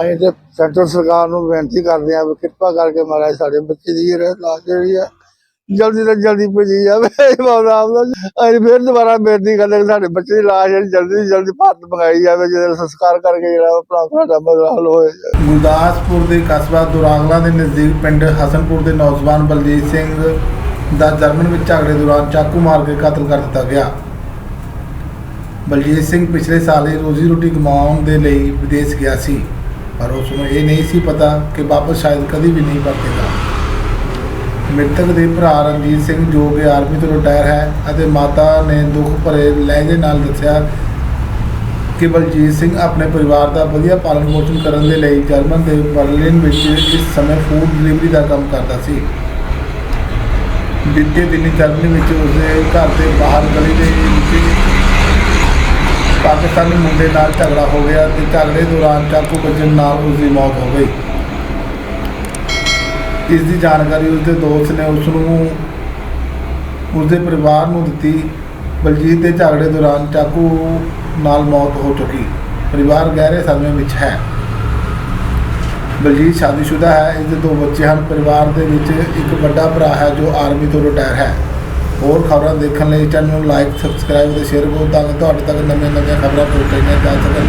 ਅਸੀਂ ਤੇ ਸੈਂਟਰ ਸਰਕਾਰ ਨੂੰ ਬੇਨਤੀ ਕਰਦੇ ਹਾਂ ਵੀ ਕਿਰਪਾ ਕਰਕੇ ਮਹਾਰਾਜ ਸਾਡੇ ਬੱਚੇ ਦੀ ਲਾਸ਼ ਜਿਹੜੀ ਆ ਜਲਦੀ ਤੋਂ ਜਲਦੀ ਭੇਜੀ ਜਾਵੇ। ਬਾਬਾ ਦਾ ਅਸੀਂ ਫਿਰ ਦੁਬਾਰਾ ਬੇਨਤੀ ਕਰਦੇ ਸਾਡੇ ਬੱਚੇ ਦੀ ਲਾਸ਼ ਜਿਹੜੀ ਜਲਦੀ ਤੋਂ ਜਲਦੀ ਭਾਰਤ ਮੰਗਾਈ ਜਾਵੇ, ਜਿਹਦਾ ਸੰਸਕਾਰ ਕਰਕੇ ਜਿਹੜਾ ਆਪਣਾ ਸਾਡਾ ਮਸਲਾ ਹੱਲ ਹੋਏ ਗੁਰਦਾਸਪੁਰ ਦੇ ਕਸਬਾ ਦੁਰਾਗਲਾ ਦੇ ਨਜ਼ਦੀਕ ਪਿੰਡ ਹਸਨਪੁਰ ਦੇ ਨੌਜਵਾਨ ਬਲਜੀਤ ਸਿੰਘ ਦਾ ਜਰਮਨ ਵਿੱਚ ਝਗੜੇ ਦੌਰਾਨ ਚਾਕੂ ਮਾਰ ਕੇ ਕਤਲ ਕਰ ਦਿੱਤਾ ਗਿਆ। ਬਲਜੀਤ ਸਿੰਘ ਪਿਛਲੇ ਸਾਲ ਹੀ ਰੋਜ਼ੀ ਰੋਟੀ ਕਮਾਉਣ ਦੇ ਲਈ ਵਿਦੇਸ਼ ਗਿਆ ਸੀ। ਪਰ ਉਸ ਨੂੰ ਇਹ ਨਹੀਂ ਸੀ ਪਤਾ ਕਿ ਵਾਪਸ ਸ਼ਾਇਦ ਕਦੀ ਵੀ ਨਹੀਂ ਪਰਤੇਗਾ ਮ੍ਰਿਤਕ ਦੇ ਭਰਾ ਰਣਜੀਤ ਸਿੰਘ, ਜੋ ਕਿ ਆਰਮੀ ਤੋਂ ਰਿਟਾਇਰ ਹੈ ਅਤੇ ਮਾਤਾ ਨੇ ਦੁੱਖ ਭਰੇ ਲਹਿਜੇ ਨਾਲ ਦੱਸਿਆ ਕਿ ਬਲਜੀਤ ਸਿੰਘ ਆਪਣੇ ਪਰਿਵਾਰ ਦਾ ਵਧੀਆ ਪਾਲਣ ਪੋਸ਼ਣ ਕਰਨ ਦੇ ਲਈ ਜਰਮਨ ਦੇ ਬਰਲਿਨ ਵਿੱਚ ਇਸ ਸਮੇਂ ਫੂਡ ਡਿਲੀਵਰੀ ਦਾ ਕੰਮ ਕਰਦਾ ਸੀ। ਬੀਤੇ ਦਿਨੀ ਜਰਮਨੀ ਵਿੱਚ ਉਸਦੇ ਘਰ ਦੇ ਬਾਹਰ ਗਲੀ ਦੇ ਵਿੱਚ ਪਾਕਿਸਤਾਨੀ ਮੁੰਡੇ ਨਾਲ ਝਗੜਾ ਹੋ ਗਿਆ ਤੇ ਝਗੜੇ ਦੌਰਾਨ ਚਾਕੂ ਵੱਜਣ ਨਾਲ ਉਸ ਦੀ ਮੌਤ ਹੋ ਗਈ। ਇਸ ਦੀ ਜਾਣਕਾਰੀ ਉਸਦੇ ਦੋਸਤ ਨੇ ਉਸ ਨੂੰ ਉਸਦੇ ਪਰਿਵਾਰ ਨੂੰ ਦਿੱਤੀ। ਬਲਜੀਤ ਦੇ ਝਗੜੇ ਦੌਰਾਨ ਚਾਕੂ ਨਾਲ ਮੌਤ ਹੋ ਚੁੱਕੀ। ਪਰਿਵਾਰ ਗਹਿਰੇ ਸਦਮੇ ਵਿੱਚ ਹੈ। ਬਲਜੀਤ ਸ਼ਾਦੀशुदा ਹੈ। ਇਸ ਦੇ ਦੋ ਬੱਚੇ ਹਨ। ਪਰਿਵਾਰ ਦੇ ਵਿੱਚ ਇੱਕ ਵੱਡਾ ਭਰਾ ਹੈ ਜੋ ਆਰਮੀ ਤੋਂ ਰਿਟਾਇਰ ਹੈ। ਹੋਰ ਖਬਰਾਂ ਦੇਖਣ ਲਈ ਚੈਨਲ ਨੂੰ ਲਾਈਕ ਸਬਸਕ੍ਰਾਈਬ ਅਤੇ ਸ਼ੇਅਰ ਕਰੋ ਤਾਂ ਕਿ ਤੁਹਾਡੇ ਤੱਕ ਨਵੀਆਂ ਨਵੀਆਂ ਖਬਰਾਂ ਪਹੁੰਚਾਈਆਂ ਜਾ ਸਕਣ।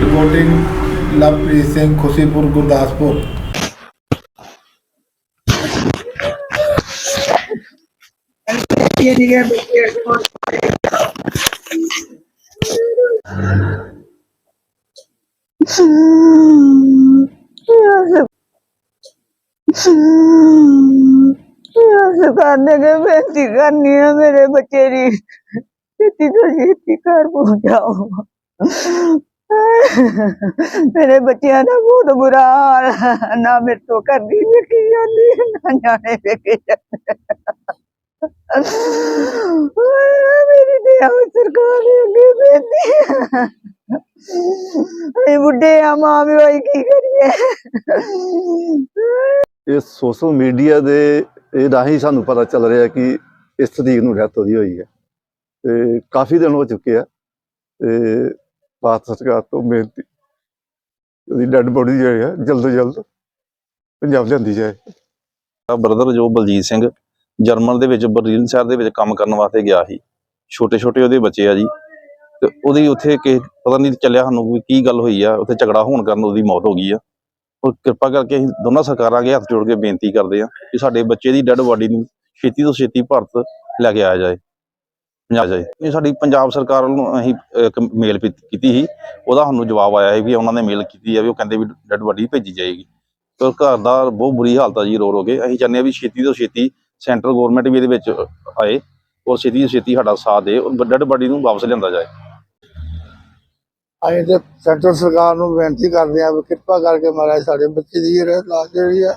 ਰਿਪੋਰਟਿੰਗ ਲਵਪ੍ਰੀਤ ਸਿੰਘ, ਖੁਸ਼ੀਪੁਰ, ਗੁਰਦਾਸਪੁਰ। ਸਰਕਾਰ ਨੇ ਕਿ ਬੇਨਤੀ ਕਰਨੀ ਹੈ ਮੇਰੇ ਬੱਚੇ ਦੀ। ਛੇਤੀ ਤੋਂ ਛੇਤੀ ਘਰ ਪਹੁੰਚਾਓ ਮੇਰੇ ਬੱਚਿਆਂ ਦਾ ਬਹੁਤ ਬੁਰਾ ਹਾਲ ਨਾ ਮੇਰੇ ਤੋਂ ਕਰਦੀ ਵੇਖੀ ਜਾਂਦੀ, ਨਾ ਜਾਣੇ ਵੇਖੀ ਜਾਂਦੇ। ਮੇਰੀ ਤੇ ਆਹ ਸਰਕਾਰ ਦੇ ਅੱਗੇ ਬੇਨਤੀ ਹੈ। ਅਸੀਂ ਬੁੱਢੇ ਆ, ਮਾਂ ਵੀ ਹੋਈ ਕੀ ਕਰੀਏ? ਇਹ ਸੋਸ਼ਲ ਮੀਡੀਆ ਦੇ ਇਹ ਰਾਹੀਂ ਸਾਨੂੰ ਪਤਾ ਚੱਲ ਰਿਹਾ ਕਿ ਇਸ ਤਰੀਕ ਨੂੰ ਡੈਥ ਉਹਦੀ ਹੋਈ ਹੈ। ਤੇ ਕਾਫੀ ਦਿਨ ਹੋ ਚੁੱਕੇ ਆ, ਤੇ ਭਾਰਤ ਸਰਕਾਰ ਤੋਂ ਬੇਨਤੀ, ਉਹਦੀ ਡੈੱਡ ਬੋਡੀ ਜਿਹੜੀ ਹੈ ਜਲਦ ਤੋਂ ਜਲਦ ਪੰਜਾਬ ਲਿਆਂਦੀ ਜਾਏ। ਬ੍ਰਦਰ ਜੋ ਬਲਜੀਤ ਸਿੰਘ ਜਰਮਨ ਦੇ ਵਿੱਚ, ਬਰਲਿਨ ਸ਼ਹਿਰ ਦੇ ਵਿੱਚ ਕੰਮ ਕਰਨ ਵਾਸਤੇ ਗਿਆ ਸੀ ਛੋਟੇ ਛੋਟੇ ਉਹਦੇ ਬੱਚੇ ਆ ਜੀ, ਤੇ ਉਹਦੀ ਉੱਥੇ ਕਿ ਪਤਾ ਨਹੀਂ ਚੱਲਿਆ ਸਾਨੂੰ ਵੀ ਕੀ ਗੱਲ ਹੋਈ ਆ, ਉੱਥੇ ਝਗੜਾ ਹੋਣ ਕਾਰਨ ਉਹਦੀ ਮੌਤ ਹੋ ਗਈ ਆ। ਉਹ ਕਿਰਪਾ ਕਰਕੇ ਅਸੀਂ ਦੋਨਾਂ ਸਰਕਾਰਾਂ ਅੱਗੇ ਹੱਥ ਜੋੜ ਕੇ ਬੇਨਤੀ ਕਰਦੇ ਹਾਂ ਕਿ ਸਾਡੇ ਬੱਚੇ ਦੀ ਡੈੱਡ ਬਾਡੀ ਨੂੰ ਛੇਤੀ ਤੋਂ ਛੇਤੀ ਭਾਰਤ ਲੈ ਕੇ ਆਇਆ ਜਾਏ ਪੰਜਾਬ ਜਾਏ। ਇਹ ਸਾਡੀ ਪੰਜਾਬ ਸਰਕਾਰ ਨੂੰ ਅਸੀਂ ਇੱਕ ਮੇਲ ਕੀਤੀ ਸੀ, ਉਹਦਾ ਸਾਨੂੰ ਜਵਾਬ ਆਇਆ ਸੀ ਵੀ ਉਹਨਾਂ ਨੇ ਮੇਲ ਕੀਤੀ ਹੈ ਵੀ ਉਹ ਕਹਿੰਦੇ ਵੀ ਡੈੱਡ ਬਾਡੀ ਭੇਜੀ ਜਾਏਗੀ। ਤੇ ਘਰ ਦਾ ਬਹੁਤ ਬੁਰੀ ਹਾਲਤ ਆ ਜੀ ਰੋ ਰੋ ਕੇ। ਅਸੀਂ ਚਾਹੁੰਦੇ ਹਾਂ ਵੀ ਛੇਤੀ ਤੋਂ ਛੇਤੀ ਸੈਂਟਰਲ ਗਵਰਨਮੈਂਟ ਵੀ ਇਹਦੇ ਵਿੱਚ ਆਏ ਔਰ ਛੇਤੀ ਤੋਂ ਛੇਤੀ ਸਾਡਾ ਸਾਥ ਦੇ ਔਰ ਡੈਡ ਬਾਡੀ ਨੂੰ ਵਾਪਸ ਲਿਆਂਦਾ ਜਾਏ। ਅਸੀਂ ਤੇ ਸੈਂਟਰ ਸਰਕਾਰ ਨੂੰ ਬੇਨਤੀ ਕਰਦੇ ਹਾਂ ਵੀ ਕਿਰਪਾ ਕਰਕੇ ਮਹਾਰਾਜ ਸਾਡੇ ਬੱਚੇ ਦੀ ਜਿਹੜਾ ਲਾਸ਼ ਜਿਹੜੀ ਆ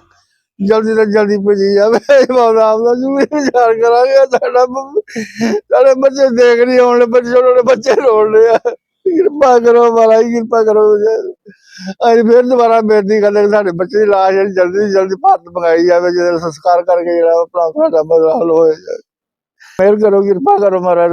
ਜਲਦੀ ਤੋਂ ਜਲਦੀ ਭੇਜੀ ਜਾਵੇ। ਬਾਬਾ ਦਾ ਜੂ ਵਿਚਾਰ ਕਰਾਂਗੇ। ਸਾਡਾ ਸਾਡੇ ਬੱਚੇ ਦੇਖ ਨਹੀਂ ਆਉਣ ਬੱਚੇ ਛੋਟੇ ਬੱਚੇ ਰੋਣ ਆ। ਕਿਰਪਾ ਕਰੋ ਮਹਾਰਾਜ, ਕਿਰਪਾ ਕਰੋ। ਅਸੀਂ ਫਿਰ ਦੁਬਾਰਾ ਬੇਨਤੀ ਕਰਦੇ ਸਾਡੇ ਬੱਚੇ ਦੀ ਲਾਸ਼ ਜਿਹੜੀ ਜਲਦੀ ਤੋਂ ਜਲਦੀ ਭਾਰਤ ਮੰਗਾਈ ਜਾਵੇ, ਜਿਹਦਾ ਸੰਸਕਾਰ ਕਰਕੇ ਜਿਹੜਾ ਆਪਣਾ ਸਾਡਾ ਮਸਲਾ ਹੱਲ ਹੋਏ ਮਿਹਰ ਕਰੋ, ਕਿਰਪਾ ਕਰੋ ਮਹਾਰਾਜ।